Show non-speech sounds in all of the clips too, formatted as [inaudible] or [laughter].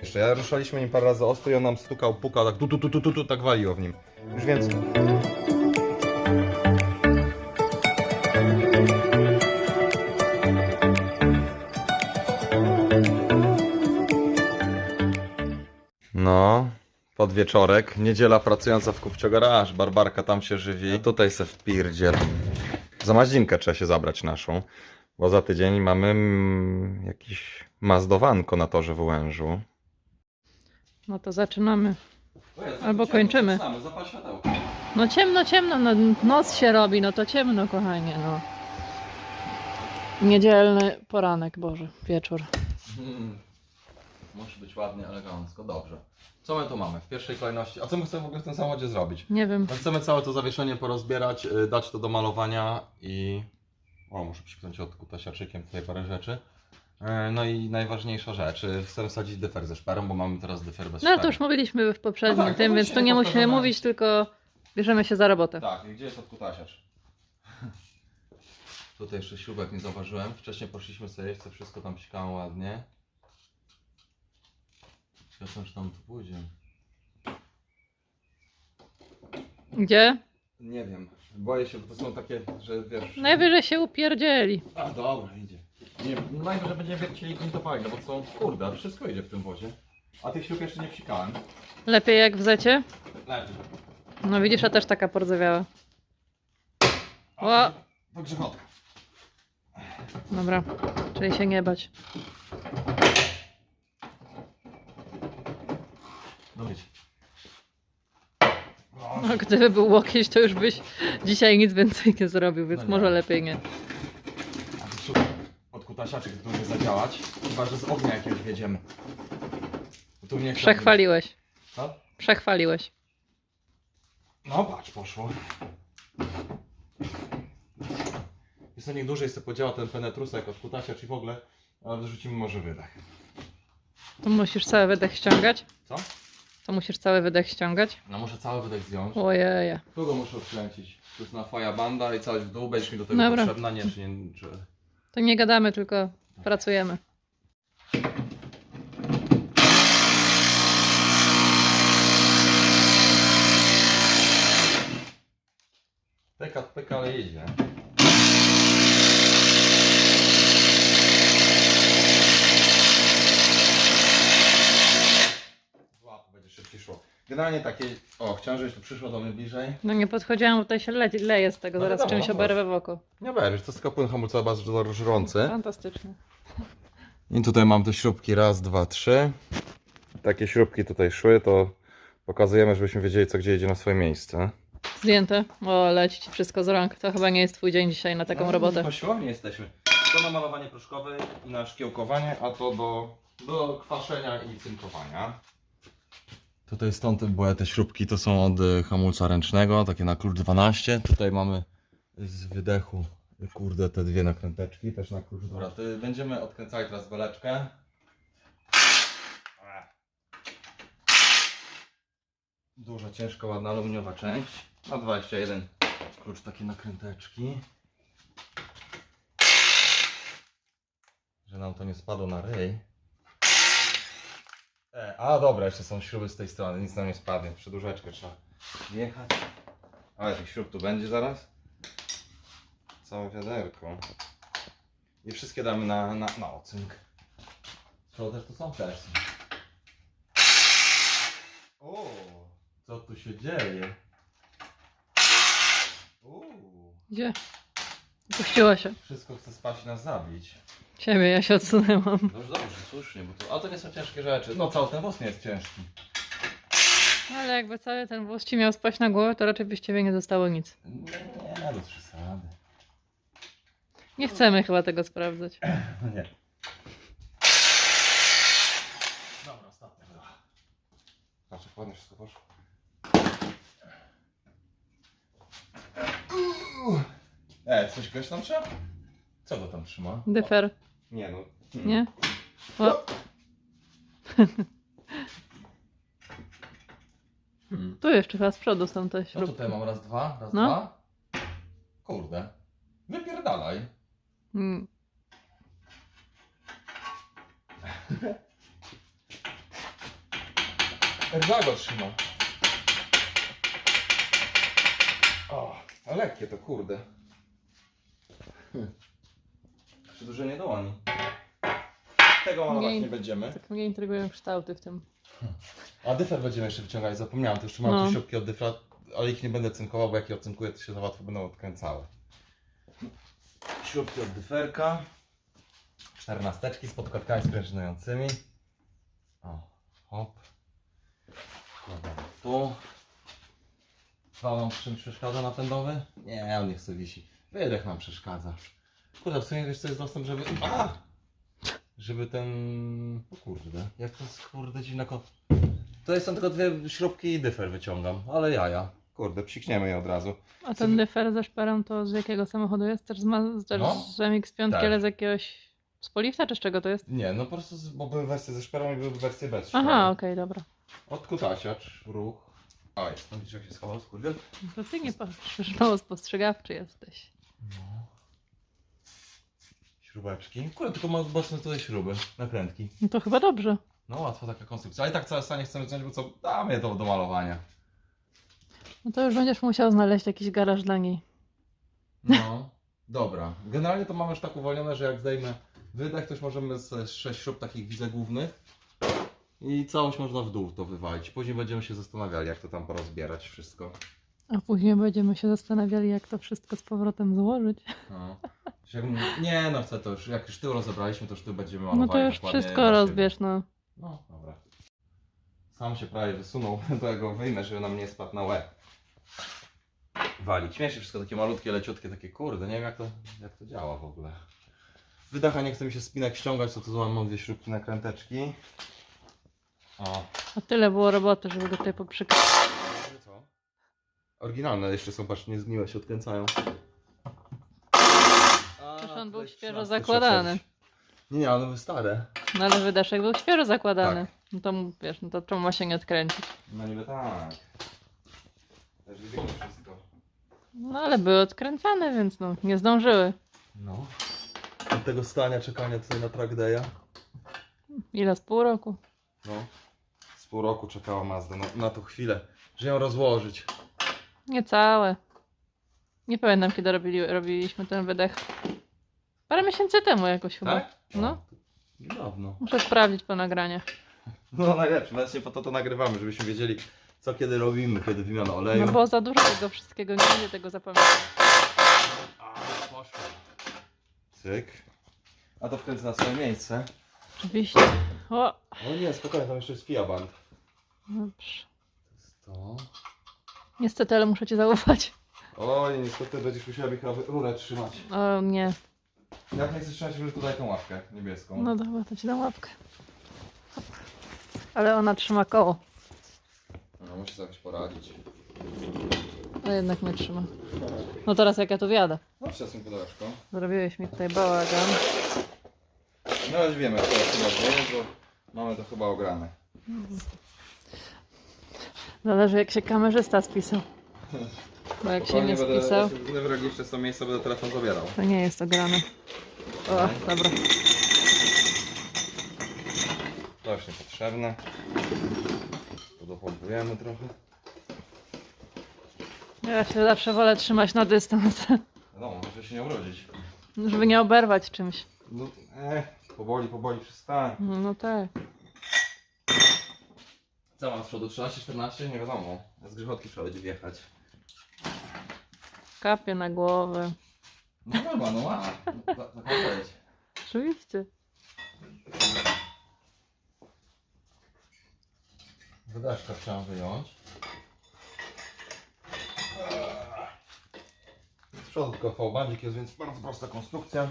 Jeszcze ja ruszaliśmy nim parę razy ostro i on nam stukał, pukał, tak tu, tu, tu, tu, tu, tu tak waliło w nim. Już więc... No, podwieczorek, niedziela pracująca w Kupcio Garage, Barbarka tam się żywi, a tutaj se wpierdziel. Za maździnkę trzeba się zabrać naszą, bo za tydzień mamy mm, jakiś mazdowanko na torze w Łężu. No to zaczynamy. Albo kończymy. No ciemno, ciemno, no noc się robi, no to ciemno, kochanie, no. Niedzielny poranek, Boże, wieczór. Hmm. Musi być ładnie, elegancko, dobrze. Co my tu mamy? W pierwszej kolejności. A co my chcemy w ogóle w tym samochodzie zrobić? Nie wiem, My chcemy całe to zawieszenie porozbierać, y, dać to do malowania i... O, muszę przyknąć od kutasiaczykiem tutaj parę rzeczy. E, No i najważniejsza rzecz, y, chcemy wsadzić dyfer ze szperą, bo mamy teraz dyfer bez no ale to już mówiliśmy w poprzednim No tak, tym, to więc tu nie musimy powtarzamy. mówić, tylko bierzemy się za robotę. Tak, i gdzie jest odkutasiarz? [laughs] Tutaj jeszcze śrubek nie zauważyłem. Wcześniej poszliśmy sobie co wszystko tam psikało ładnie. Ciekawe, czy tam tu pójdzie. Gdzie? Nie wiem. Boję się, bo to są takie, że wiesz... Najwyżej się upierdzieli. A dobra, idzie. Nie wiem, no najwyżej będziemy wiercili gwintowali, no bo są, kurde, wszystko idzie w tym wozie. A tych śrub jeszcze nie psikałem. Lepiej jak w zecie? Lepiej. No widzisz, a też taka pordzewiała. O! To grzechotka. Dobra, czyli się nie bać. No wiecie. No, gdyby był łokieć, to już byś dzisiaj nic więcej nie zrobił, więc No nie. może lepiej nie. To kutasiaczek zdąży zadziałać. Chyba, że z ognia jakiegoś wiedziemy. Tu nie chciałbym- Przechwaliłeś. Co? Przechwaliłeś. No patrz, poszło. Jest to niech dłużej sobie podziała ten penetrusek od kutasia, czy w ogóle, ale wrzucimy może wydech. To musisz cały wydech ściągać? Co? To musisz cały wydech ściągać? No muszę cały wydech zdjąć. Ojeja. Tu go muszę odkręcić. Tu jest na faja banda i całość w dół, będziesz mi do tego Dobra. potrzebna, nie, czy nie, czy... To nie gadamy, tylko pracujemy. Pyka, pyka, ale jedzie. Generalnie takie, o, chciałem, żebyś tu przyszło do mnie bliżej. No nie podchodziłam, bo tutaj się le leje z tego, No zaraz wiadomo, czymś no oberwę w oko. Nie będziesz, to jest tylko płyn hamulcowy bardzo żrący. Fantastycznie. I tutaj mam te śrubki, raz, dwa, trzy. Takie śrubki tutaj szły, to pokazujemy, żebyśmy wiedzieli, co gdzie idzie na swoje miejsce. Zdjęte. O, leci ci wszystko z rąk. To chyba nie jest twój dzień dzisiaj na taką No, robotę. Na siłowni jesteśmy. To na malowanie proszkowe i na szkiełkowanie, a to do, do kwaszenia i cynkowania. Tutaj stąd były te śrubki, to są od y, hamulca ręcznego, takie na klucz 12. Tutaj mamy z wydechu, kurde, te dwie nakręteczki, też na klucz 12. Dobra, będziemy odkręcali teraz beleczkę. Duża, ciężka, ładna aluminiowa część. Na 21 klucz takie nakręteczki. Że nam to nie spadło na ryj. E, a dobra, jeszcze są śruby z tej strony, nic nam nie spadnie. Przedłużeczkę trzeba wjechać. Ale tych śrub tu będzie zaraz. Całe wiaderko. I wszystkie damy na, na, na ocynk. To też to są też. O, co tu się dzieje? Uuu, Gdzie? Puściło się. wszystko chce spać i nas zabić. Ciebie, ja się odsunęłam. Dobrze, dobrze, słusznie, bo to, a to nie są ciężkie rzeczy. No cały ten włos nie jest ciężki. Ale jakby cały ten włos ci miał spaść na głowę, to raczej byś ciebie nie zostało nic. Nie, bez przesady. Nie chcemy chyba tego sprawdzać. [clears throat] No nie. Dobra, ostatnia była. Patrz, jak ładnie wszystko poszło. Uuu. E, coś goś tam trzyma? Co go tam trzyma? Dyfer, Nie no. nie? O, Hmm. tu jeszcze chyba z przodu są te No śrubki. tutaj mam raz, dwa, raz, No. dwa. Kurde. Wypierdalaj. Mm. Erzago trzyma. O, a lekkie to kurde. Przedłużenie dłoni. Tego malować Nie. nie będziemy. Tak mnie intrygują kształty w tym. A dyfer będziemy jeszcze wyciągać, zapomniałem. To jeszcze mam No. tu śrubki od dyfra, ale ich nie będę cynkował, bo jak je ocynkuję, to się za łatwo będą odkręcały. Śrubki od dyferka. Czternasteczki z podkładkami sprężynującymi. O, hop. Wkładamy tu. Wał nam czymś przeszkadza napędowy? Nie, on niech sobie wisi. Wydech nam przeszkadza. Kurde, w sumie wiesz co jest dostęp, żeby... A! Żeby ten... O kurde, jak to jest kurde dziwna ko... To jest są tylko dwie śrubki i dyfer wyciągam, ale jaja. Kurde, psikniemy je od razu. A ten dyfer ze szperą to z jakiego samochodu jest? Też z, ma- też No. z MX-5, Tak. ale z jakiegoś... Z Polifta czy z czego to jest? Nie, no po prostu, z- bo były wersje ze szperą i były wersje bez Aha, szpery. okej, dobra. Odkutasiacz, ruch. O, jest, no widzisz jak się schował, skurwiel? To ty nie patrzysz, [laughs] mało spostrzegawczy jesteś. No. Śrubeczki. Kurde, tylko ma boczne tutaj śruby, nakrętki. No to chyba dobrze. No łatwo taka konstrukcja. Ale i tak całe stanie chcemy wziąć, bo co, damy to do malowania. No to już będziesz musiał znaleźć jakiś garaż dla niej. No, [laughs] dobra. Generalnie to mamy już tak uwolnione, że jak zdejmę wydech, to już możemy z sześć śrub takich widzę głównych i całość można w dół to wywalić. Później będziemy się zastanawiali, jak to tam porozbierać wszystko. A później będziemy się zastanawiali, jak to wszystko z powrotem złożyć. No. Nie no, chcę to już, jak już tył rozebraliśmy, to już tył będziemy malowali No to już wszystko rozbierz, no. No, dobra. Sam się prawie wysunął, [laughs] to ja go wyjmę, żeby nam nie spadł na łeb. Walić. Śmiesznie wszystko takie malutkie, leciutkie, takie kurde, nie wiem jak to, jak to działa w ogóle. Wydacha nie chce mi się spinek ściągać, to tu mam dwie śrubki na kręteczki. O. A tyle było roboty, żeby go tutaj poprzykać. Oryginalne jeszcze są, patrz, nie zgniłe, się odkręcają. Przecież on był tutaj świeżo 13 zakładany. Nie, nie, one były stare. No ale wydaszek był świeżo zakładany. Tak. No to mu- wiesz, no to czemu ma się nie odkręcić? No niby tak. Też widzimy wszystko. No ale były odkręcane, więc no nie zdążyły. No. Od tego stania czekania tutaj na track day'a. Ile z pół roku? No. Z pół roku czekała Mazda na, na tą chwilę, że ją rozłożyć. Niecałe. Nie pamiętam kiedy robili, robiliśmy ten wydech. Parę miesięcy temu jakoś chyba. Tak? No. Niedawno. Muszę sprawdzić po nagraniach. No najlepsze, właśnie po to to nagrywamy, żebyśmy wiedzieli co kiedy robimy, kiedy wymiana oleju. No bo za dużo tego wszystkiego, nie będę tego zapamiętać. A, poszło. Cyk. A to wkręcę na swoje miejsce. Oczywiście. O! O nie, spokojnie, tam jeszcze jest Fiaband. Dobrze. To. Niestety, ale muszę ci zaufać. Oj, niestety będziesz musiała mi chyba rurę trzymać. O nie. Jak nie chcesz trzymać rury, to daj tą łapkę niebieską. No dobra, to ci dam łapkę. Ale ona trzyma koło. No, muszę sobie jakoś poradzić. A jednak nie trzyma. No teraz jak ja tu wjadę. No, przesuń pudełeczko. Zrobiłeś mi tutaj bałagan. No już wiemy, jak to chyba dzieje, bo mamy to chyba ograne. Zależy jak się kamerzysta spisał. Bo jak się nie spisał, Będę jeszcze z to miejsce będę telefon zabierał. to nie jest ograne. O, dobra. To już niepotrzebne. To dopompujemy trochę. Ja się zawsze wolę trzymać na dystans, Wiadomo, żeby się nie urodzić. żeby nie oberwać czymś. No, eh, powoli, powoli przestań. No tak. Co mam z przodu? 13, 14? Nie wiadomo. Z grzechotki trzeba będzie wjechać. Kapie na głowę. No chyba, no ma. Tak ma być. Oczywiście. Wydaszka trzeba wyjąć. Z przodu tylko V-bandzik jest, więc bardzo prosta konstrukcja.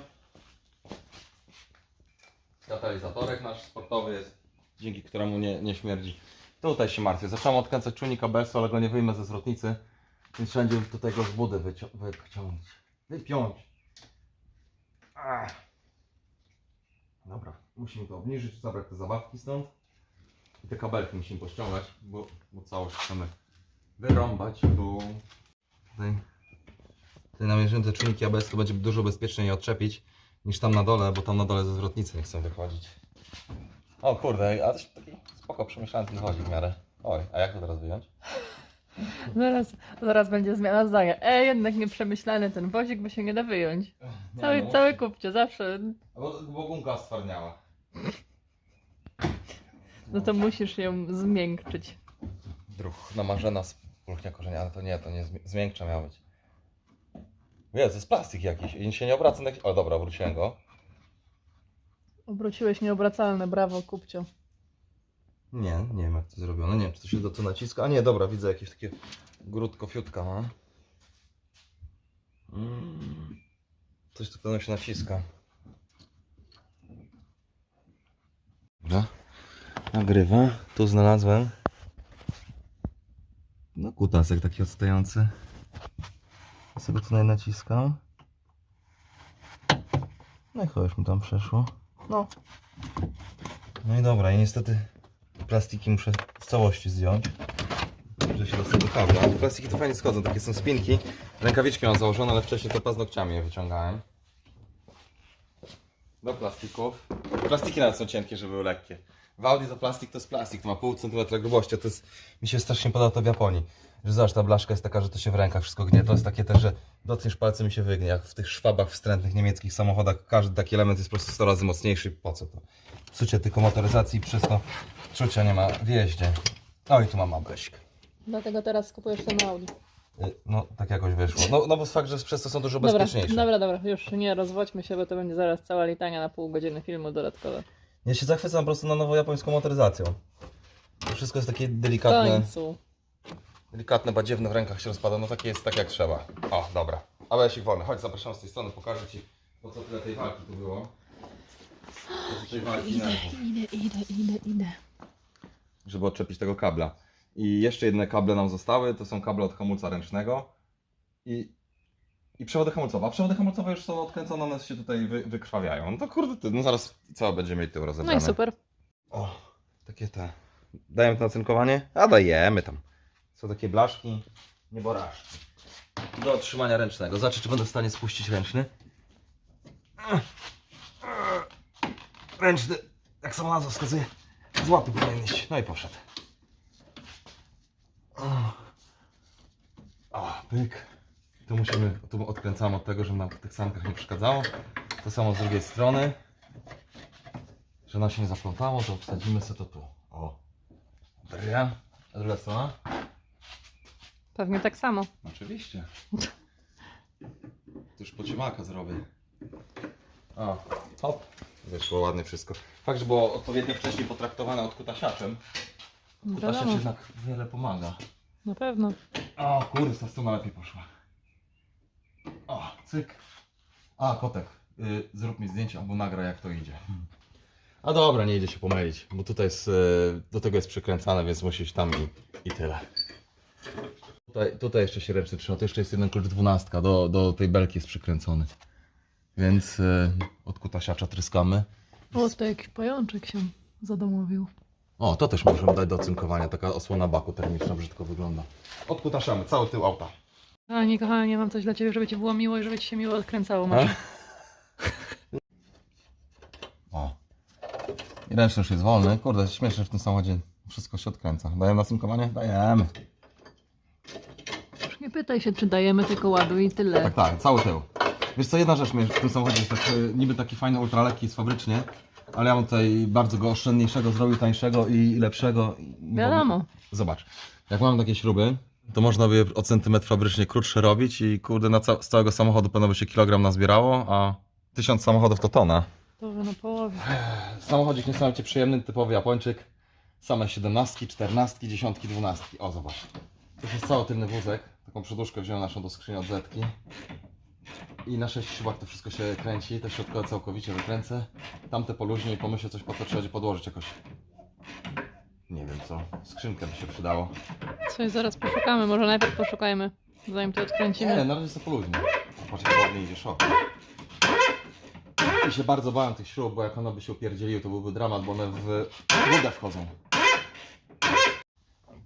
Katalizatorek nasz sportowy jest, dzięki któremu nie, nie śmierdzi. Tutaj się martwię. Zacząłem odkręcać czujnik ABS-u, ale go nie wyjmę ze zwrotnicy. Więc wszędzie tutaj go z budy wycią- wyciągnąć. Wypiąć. Ach. Dobra, musimy to obniżyć, zabrać te zabawki stąd. I te kabelki musimy pościągać, bo, bo całość chcemy wyrąbać, bo tutaj, tutaj te czujniki ABS, to będzie dużo bezpieczniej odczepić niż tam na dole, bo tam na dole ze zwrotnicy nie chcą wychodzić. O kurde, a też taki spoko przemyślany ten chodzi w miarę. Oj, a jak to teraz wyjąć? Zaraz, zaraz będzie zmiana zdania. E, jednak nieprzemyślany ten wozik, bo się nie da wyjąć. Cały, no, cały kupcie, zawsze. Bo, bo gumka stwardniała. No to musisz ją zmiękczyć. Druh, namarzena z pulchnia korzenia, ale to nie, to nie zmi- zmiękcza miała być. To jest plastik jakiś i się nie obraca na. O dobra, obróciłem go. Obróciłeś nieobracalne, brawo kupcio. Nie, nie wiem jak to zrobione, nie wiem czy to się do tu naciska. A nie, dobra, widzę jakieś takie grudko fiutka ma. Mm. Coś tu pewno się naciska. Dobra, nagrywa. Tu znalazłem. No kutasek taki odstający. Ja sobie tutaj naciskam. No i chyba już mi tam przeszło. No. No i dobra, i niestety plastiki muszę w całości zdjąć. Że się dostać do kabla. Plastiki to fajnie schodzą, takie są spinki. Rękawiczki mam założone, ale wcześniej to paznokciami je wyciągałem. Do plastików. Plastiki nawet są cienkie, żeby były lekkie. W Audi to plastik to jest plastik, to ma pół centymetra grubości, to jest, mi się strasznie podoba to w Japonii. Że zobacz, ta blaszka jest taka, że to się w rękach wszystko gnie. To jest takie też, że dotkniesz palcem i się wygnie. Jak w tych szwabach wstrętnych niemieckich samochodach, każdy taki element jest po prostu 100 razy mocniejszy. Po co to? Psucie tylko motoryzacji, przez to czucia nie ma w jeździe. No i tu mam ableśk. Dlatego teraz kupujesz ten Audi. Y, No, tak jakoś wyszło. No, no bo fakt, że przez to są dużo Dobra, bezpieczniejsze. dobra, dobra, już nie rozwodźmy się, bo to będzie zaraz cała litania na pół godziny filmu dodatkowe. Ja się zachwycam po prostu na nową japońską motoryzacją. To wszystko jest takie W delikatne, końcu. Delikatne, badziewne w rękach się rozpada. No takie jest tak jak trzeba. O, dobra. Ableśik wolny. Chodź, zapraszam z tej strony, pokażę Ci po co tyle tej walki tu było. Po co tej walki nerwów. idę, idę, idę, idę. żeby odczepić tego kabla. I jeszcze jedne kable nam zostały, to są kable od hamulca ręcznego i, i przewody hamulcowe. A przewody hamulcowe już są odkręcone, one się tutaj wy, wykrwawiają. No to kurde, ty, no zaraz cała będziemy mieć No rozebrane. i super. O, takie te. Dajemy to na cynkowanie? A dajemy tam. Są takie blaszki, nieborażki. Do otrzymania ręcznego. Zobaczę, czy będę w stanie spuścić ręczny. Ręczny, jak sama nazwa wskazuje, z łapy powinien iść. No i poszedł. O, pyk. Tu musimy, tu odkręcamy od tego, żeby nam w tych sankach nie przeszkadzało. To samo z drugiej strony. Że nam się nie zaplątało, to wsadzimy sobie to tu. O. Dobra. Druga strona? Pewnie tak samo. Oczywiście. To już pociemaka zrobię. O, hop. Wyszło ładnie wszystko. Fakt, że było odpowiednio wcześniej potraktowane od kutasiaczem. Kutasiacz Wiadomo, jednak wiele pomaga. na pewno. O, kurde, ta strona lepiej poszła. O, cyk. A, kotek, y, zrób mi zdjęcie albo nagraj jak to idzie. A dobra, nie idzie się pomylić, bo tutaj jest, y, do tego jest przykręcane, więc musi iść tam i, i tyle. Tutaj, tutaj jeszcze się ręczny trzyma, to jeszcze jest jeden klucz dwunastka, do, do tej belki jest przykręcony. Więc y, od kutasiacza tryskamy. O, to jakiś pajączek się zadomowił. O, to też możemy dać do cynkowania, taka osłona baku termiczna brzydko wygląda. Odkutaszamy cały tył auta. Kochani, kochani, mam coś dla Ciebie, żeby Cię było miło i żeby Ci się miło odkręcało. Masz. O. I ręczny już jest wolny. Kurde, śmieszne w tym samochodzie. Wszystko się odkręca. Dajemy na cynkowanie? Dajemy. Pytaj się, czy dajemy tylko ładu i tyle. Tak, tak, cały tył. Wiesz co, jedna rzecz mnie w tym samochodzie jest tak, e, niby taki fajny, ultralekki jest fabrycznie, ale ja mam tutaj bardzo go oszczędniejszego, zrobił tańszego i lepszego. I- Wiadomo. Zobacz, jak mam takie śruby, to można by je o centymetr fabrycznie krótsze robić i kurde, na ca- z całego samochodu pewno by się kilogram nazbierało, a tysiąc samochodów to tona. To na połowie. Samochodzik niesamowicie przyjemny, typowy Japończyk. Same 17, 14, 10, 12. O, zobacz. To jest cały tylny wózek. Taką przedłużkę wziąłem naszą do skrzyni od Zetki. I na 6 śrubach to wszystko się kręci. Te środkowe całkowicie wykręcę. Tamte poluźnie i pomyślę coś po co trzeba będzie podłożyć jakoś. Nie wiem co. Skrzynkę by się przydało. Coś zaraz poszukamy, może najpierw poszukajmy, zanim to Nie, odkręcimy. na razie to poluźnie. Jak ładnie idzie szok. I się bardzo bałem tych śrub, bo jak one by się upierdzieliły, to byłby dramat, bo one w wodę wchodzą.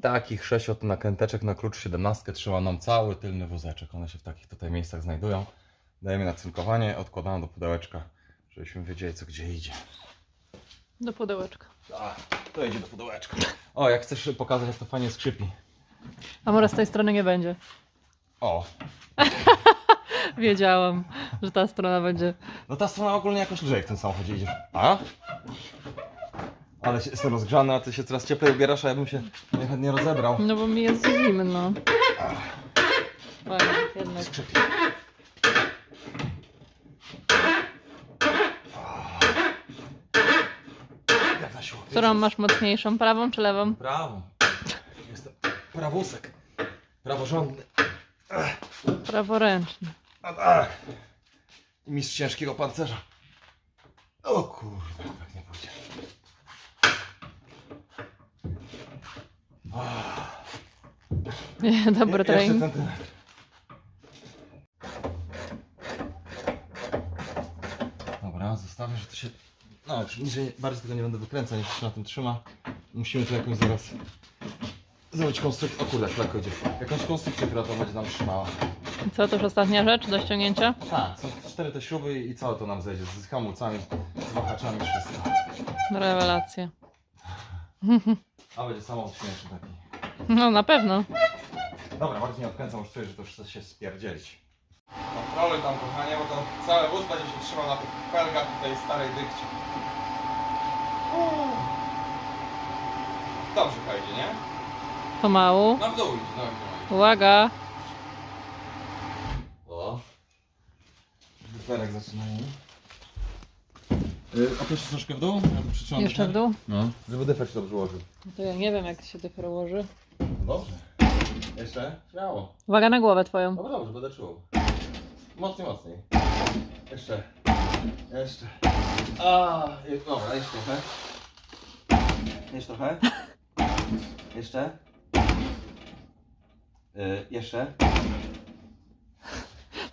Takich 6 oto nakręteczek na klucz 17 trzyma nam cały tylny wózeczek. One się w takich tutaj miejscach znajdują. Dajemy na cynkowanie, odkładamy do pudełeczka, żebyśmy wiedzieli co gdzie idzie. Do pudełeczka. Tak, to idzie do pudełeczka. O, jak chcesz pokazać, jak to fajnie skrzypi. A może z tej strony nie będzie. O, [laughs] Wiedziałam, że ta strona będzie. no ta strona ogólnie jakoś lżej w tym samochodzie idzie. A? Ale się, jestem rozgrzany, a ty się coraz cieplej ubierasz, a ja bym się najchętniej rozebrał. No bo mi jest zimno. Fajnie, jednak. Skrzypi. Jak na siłowni. Którą masz mocniejszą, prawą czy lewą? Brawo. Jestem prawusek. Praworządny. Praworęczny. A tak. Mistrz ciężkiego pancerza. O kurwa, tak nie pójdzie. Nie, Jeszcze trening. centymetr. Dobra, zostawię, że to się... No, niżej, bardziej tego nie będę wykręcał, niech się na tym trzyma. Musimy tu jakąś zaraz zrobić konstrukcję. O kurde, idzie. Jakąś konstrukcję, która to będzie nam trzymała. Co, to już ostatnia rzecz do ściągnięcia? Tak, są cztery te śruby i całe to nam zejdzie. Z hamulcami, z wahaczami, wszystko. Rewelacja. [laughs] A będzie samochód śmieszny taki. No na pewno. Dobra, bardziej nie odkręcam, już czuję, że to już chce się spierdzielić. Kontroluj tam, kochanie, bo to cały wóz będzie się trzymał na tych felgach i tej starej dykcie. Uuu. Dobrze idzie, nie? Pomału. Na w dół idzie, no idzie. Uwaga. O. Dyferek zaczyna yy, Opuścisz troszkę w dół? Ja przytrzymam Jeszcze w dyfer. dół? No, żeby dyfer się dobrze ułożył. No To ja nie wiem jak się ułoży. No dobrze. Jeszcze? Śmiało. Uwaga na głowę twoją. Dobra, dobrze, będę czuł. Mocniej, mocniej. Jeszcze. Jeszcze. A, je- dobra, jeszcze trochę. Jeszcze trochę. Jeszcze. Y, jeszcze.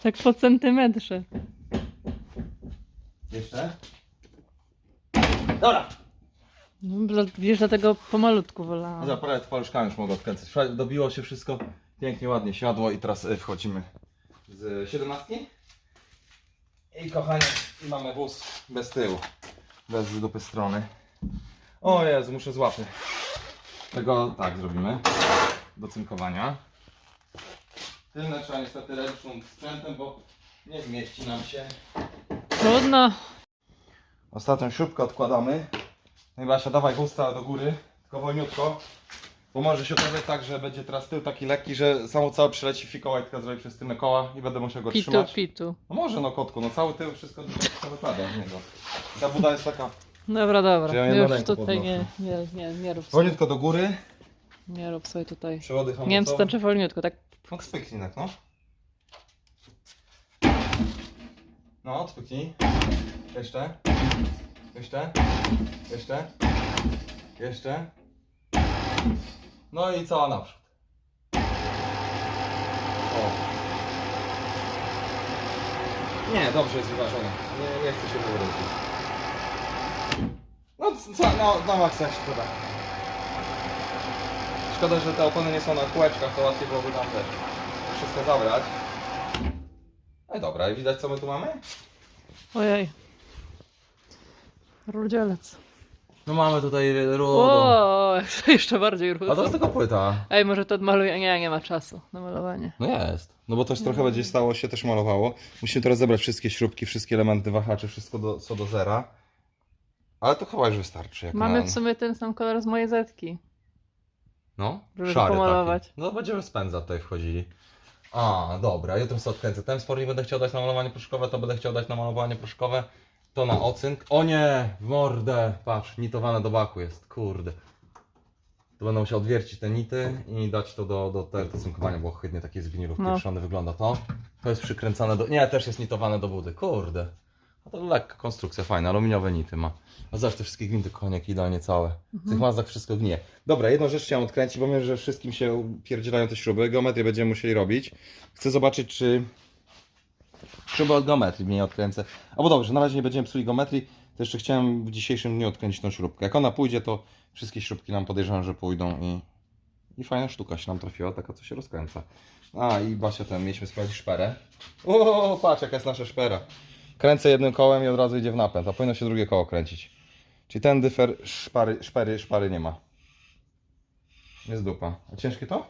Tak po centymetrze. Jeszcze. Dobra. No, dla- wiesz, dlatego pomalutku wolałam. Dobra, prawie paluszkami już mogę odkręcać. Dobiło się wszystko. Pięknie, ładnie siadło i teraz y, wchodzimy z siedemnastki. I kochani, mamy wóz bez tyłu. Bez dupy strony. O Jezu, muszę złapać. Tego tak zrobimy. Do cynkowania. Tylne trzeba niestety ręcznym sprzętem, bo nie zmieści nam się. Trudno. Ostatnią śrubkę odkładamy. No i Basia, dawaj gusta do góry, tylko wolniutko. Bo może się okazać tak, że będzie teraz tył taki lekki, że samo całe przyleci fikołaj, tylko zrobi przez tylne koła i będę musiał go Pitu, trzymać. pitu. No może no kotku, no cały tył, wszystko wszystko wypada z niego. Ta buda jest taka Dobra, dobra. Ja Już tutaj nie, nie, nie, nie rób sobie. wolniutko do góry, Nie rób sobie tutaj. przewody. Nie wiem znaczy wolniutko, tak No spyknij tak, no. No, spyknij. Jeszcze. Jeszcze. Jeszcze. Jeszcze. No i cała naprzód. O. Nie, dobrze jest wyważone. Nie, nie chcę się wywrócić. No, co, no, na maksa się to da. Szkoda, że te opony nie są na kółeczkach, to łatwiej byłoby nam też wszystko zabrać. No dobra, i widać co my tu mamy? Ojej. Rudzielec. No mamy tutaj rudą. O, [laughs] jeszcze bardziej A to rudo. jest tylko płyta. Ej, może to odmaluję. Nie, nie ma czasu na malowanie. No jest. No bo też trochę będzie stało się też malowało. Musimy teraz zebrać wszystkie śrubki, wszystkie elementy wahaczy, wszystko do, co do zera. Ale to chyba już wystarczy. Jak Mamy na... w sumie ten sam kolor z mojej zetki. No, żeby szary pomalować. taki. No będziemy z pędza tutaj wchodzili. A, dobra, jutro sobie odkręcę. Ten spornik będę chciał dać na malowanie proszkowe, to będę chciał dać na malowanie proszkowe. To na ocynk. O nie, w mordę, patrz, nitowane do baku jest, kurde. To będę musiał odwiercić te nity i dać to do, do, do, do cynkowania, bo chydnie takie z winylu No. wygląda to. To jest przykręcane do... Nie, też jest nitowane do budy, kurde. A to lekka konstrukcja, fajna, aluminiowe nity ma. A zobacz, te wszystkie gwinty koniak idealnie całe. W tych mazdach wszystko gnije. Dobra, jedną rzecz chciałem odkręcić, bo wiem, że wszystkim się pierdzielają te śruby. Geometrię będziemy musieli robić. Chcę zobaczyć, czy śruby od geometrii mnie nie odkręcę. Albo dobrze, na razie nie będziemy psuli geometrii. To jeszcze chciałem w dzisiejszym dniu odkręcić tą śrubkę. Jak ona pójdzie, to wszystkie śrubki nam podejrzewam, że pójdą i, i fajna sztuka się nam trafiła, taka co się rozkręca. A i Basia ten, mieliśmy sprawdzić szperę. O, patrz jaka jest nasza szpera. Kręcę jednym kołem i od razu idzie w napęd, a powinno się drugie koło kręcić. Czyli ten dyfer szpary, szpary, szpary nie ma. Jest dupa. A ciężkie to?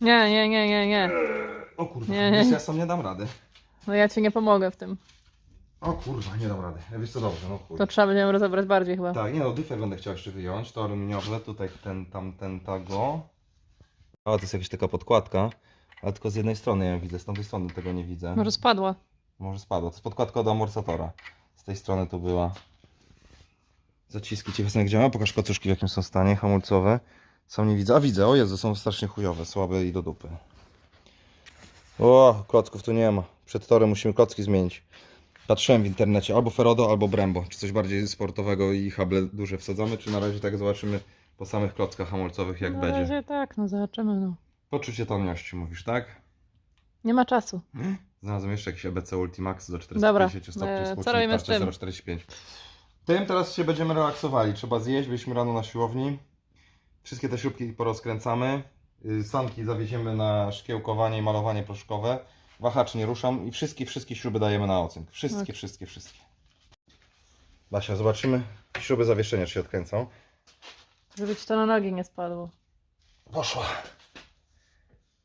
Nie, nie, nie, nie, nie. O kurwa, Nie, nie. Wiesz, ja sam nie dam rady. No ja ci nie pomogę w tym. O kurwa, nie dam rady. Ja wiesz co dobrze, no kurwa. To trzeba będzie rozebrać bardziej chyba. Tak, nie no, dyfer będę chciał jeszcze wyjąć, to aluminiowe, tutaj ten, tamten, tego. A, to jest jakaś taka podkładka, ale tylko z jednej strony ją widzę, z tamtej strony tego nie widzę. Może spadła. Może spadła. To jest podkładka do amortyzatora. Z tej strony tu była. Zaciski cicho są jak działa. Pokaż kocuszki w jakim są stanie, hamulcowe. Są nie widzę. A widzę, o Jezu, są strasznie chujowe, słabe i do dupy. O, klocków tu nie ma. Przed torem musimy klocki zmienić. Patrzyłem w internecie, albo Ferodo, albo Brembo. Czy coś bardziej sportowego i hable duże wsadzamy, czy na razie tak zobaczymy po samych klockach hamulcowych jak Na będzie. razie tak, no zobaczymy no. Poczucie taniości mówisz, tak? Nie ma czasu. Znalazłem jeszcze jakiś EBC Ultimax do Dobra, 450 stopni. e, co współczynnik robimy z tarczy tym? 0,45. Tym teraz się będziemy relaksowali. Trzeba zjeść, byliśmy rano na siłowni. Wszystkie te śrubki porozkręcamy. Y, Sanki zawieziemy na szkiełkowanie i malowanie proszkowe. Wahacz nie ruszam i wszystkie, wszystkie śruby dajemy na ocynk. Wszystkie, Ok. wszystkie, wszystkie. Basia, zobaczymy śruby zawieszenia, czy się odkręcą. Żeby ci to na nogi nie spadło. Poszła.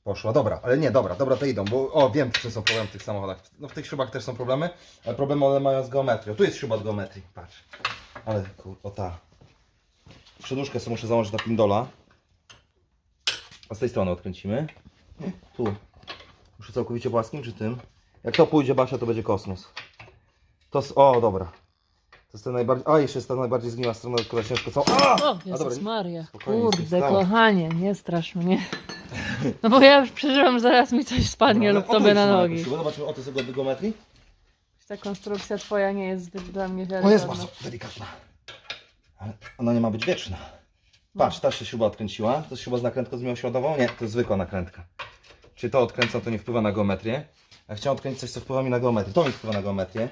Poszła, dobra, ale nie, dobra, dobra, to idą, bo o, wiem, czy są problemy w tych samochodach. No w tych śrubach też są problemy, ale problemy one mają z geometrią. Tu jest śruba od geometrii, patrz. Ale kur, o ta. Przedłużkę sobie muszę założyć na pindola. A z tej strony odkręcimy. Tu. Muszę całkowicie płaskim, czy tym? Jak to pójdzie, Basia, to będzie kosmos. To, s- o, dobra. To jest ten najbardziej, a jeszcze jest ta najbardziej zgniła strona, która ciężko. A! O, Jezus dobra, Maria. spokojnie, nic nie Kurde, stało. kochanie, nie strasz mnie. No bo ja już przeżyłam, że zaraz mi coś spadnie Dobra, lub tobie na nogi. śrubę. Zobaczymy, o, to jest od geometrii. Ta konstrukcja twoja nie jest zbyt dla mnie O, jest wiarygodna. bardzo delikatna. Ale ona nie ma być wieczna. Patrz, ta się śruba odkręciła. To jest śruba z nakrętką zmiośrodową? Nie, to jest zwykła nakrętka. Czyli to odkręcam, to nie wpływa na geometrię. Ja chciałem odkręcić coś, co wpływa mi na geometrię. To mi wpływa na geometrię.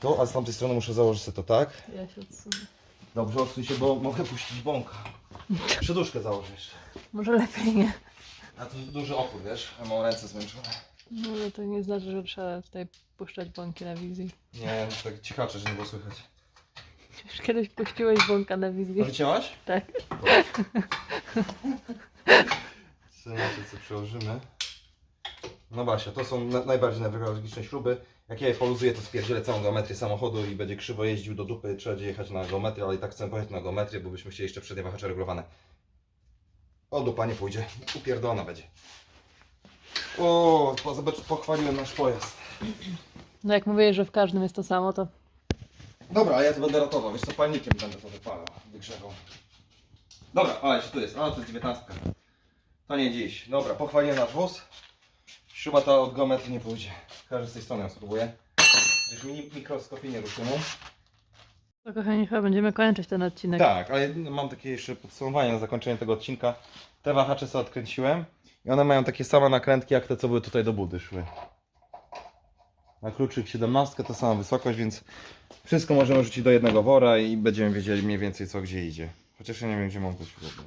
Tu, a z tamtej strony muszę założyć sobie to tak. Ja się odsunę. Dobrze, odsuń się, bo mogę puścić bąka. Przeduszkę założę jeszcze. Może lepiej nie. A to duży opór, wiesz? Ja mam ręce zmęczone. Może to nie znaczy, że trzeba tutaj puszczać bąki na wizji. Nie, tak cichacze, że nie było słychać. Już kiedyś puściłeś bąka na wizji? Wycięłaś? Tak. Zobaczcie, co przełożymy. No Basia, to są na, najbardziej newralgiczne śruby. Jak ja je poluzuję, to spierdzielę całą geometrię samochodu i będzie krzywo jeździł do dupy. Trzeba będzie jechać na geometrię, ale i tak chcę pojechać na geometrię, bo byśmy chcieli jeszcze przednie wahacze regulowane. O, dupa nie pójdzie. Upierdolona będzie. O, zobacz, pochwaliłem nasz pojazd. No jak mówiłeś, że w każdym jest to samo, to Dobra, a ja to będę ratował. Wiesz co, palnikiem będę to wypalał, wygrzewał. Dobra, a jeszcze tu jest. A, to jest 19. To nie dziś. Dobra, pochwaliłem nasz wóz. Śruba ta od geometrii nie pójdzie. Każdy z tej strony ją spróbuję. Już mi mikroskopii nie ruszymy. To kochani, chyba będziemy kończyć ten odcinek. Tak, ale mam takie jeszcze podsumowanie na zakończenie tego odcinka. Te wahacze sobie odkręciłem i one mają takie same nakrętki jak te, co były tutaj do budy szły. Na kluczyk 17 to sama wysokość, więc wszystko możemy rzucić do jednego wora i będziemy wiedzieli mniej więcej co gdzie idzie. Chociaż ja nie wiem gdzie mam te śruby.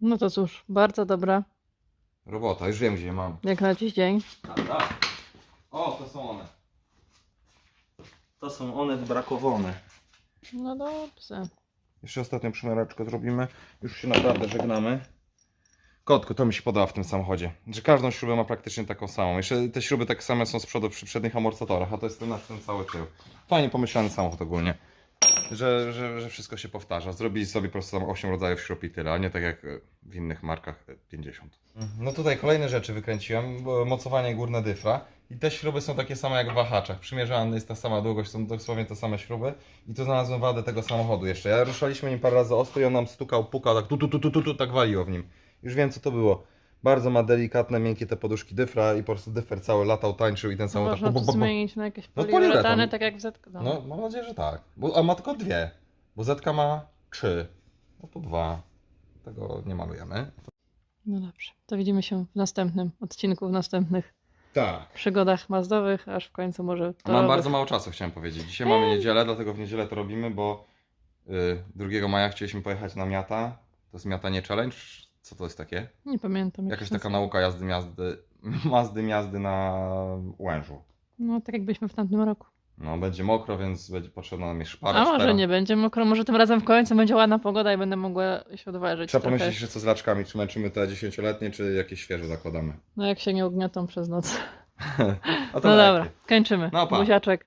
No to cóż, bardzo dobra, Robota, już wiem gdzie je mam. jak na dziś dzień. Tak, tak. O, to są one. To są one wybrakowane. No dobrze. Jeszcze ostatnią przymiareczkę zrobimy. Już się naprawdę żegnamy. Kotku, to mi się podoba w tym samochodzie. Że każdą śrubę ma praktycznie taką samą. Jeszcze te śruby tak same są z przodu przy przednich amortyzatorach, a to jest ten, ten cały tył. Fajnie pomyślany samochód ogólnie. Że, że, że wszystko się powtarza. Zrobili sobie po prostu tam 8 rodzajów śrub i tyle, a nie tak jak e, w innych markach e, 50. No tutaj kolejne rzeczy wykręciłem. Mocowanie górne dyfra. I te śruby są takie same jak w wahaczach. Przymierzana jest ta sama długość, są dosłownie te same śruby. I tu znalazłem wadę tego samochodu jeszcze. Ja ruszaliśmy nim parę razy ostro i on nam stukał, pukał, tak tu, tu, tu, tu, tu, tu tak waliło w nim. Już wiem co to było. Bardzo ma delikatne, miękkie te poduszki dyfra i po prostu dyfer cały latał, tańczył i ten samochód Można tak... bu, bu, bu. zmienić na jakieś No, poliuretany, tak jak w Zetko. No, mam nadzieję, że tak. Bo, a ma tylko dwie. Bo Zetka ma trzy. No to dwa. Tego nie malujemy. no dobrze, to widzimy się w następnym odcinku, w następnych Tak. przygodach mazdowych, aż w końcu może to Mam bardzo mało czasu, chciałem powiedzieć. Dzisiaj mamy niedzielę, dlatego w niedzielę to robimy, bo y, 2 maja chcieliśmy pojechać na Miata. To jest Miata nie challenge. Co to jest takie? Nie pamiętam. jak Jakaś taka nauka jazdy miazdy, [laughs] mazdy miazdy na łężu. No tak jak byliśmy w tamtym roku. No, będzie mokro, więc będzie potrzebna nam jest szpara. A może nie będzie mokro, może tym razem w końcu będzie ładna pogoda i będę mogła się odważyć. Trzeba trochę. pomyśleć, że co z laczkami, czy męczymy te dziesięcioletnie, czy jakieś świeże zakładamy. No jak się nie ugniotą przez noc. [laughs] No na dobra, kończymy. No pa. Buziaczek.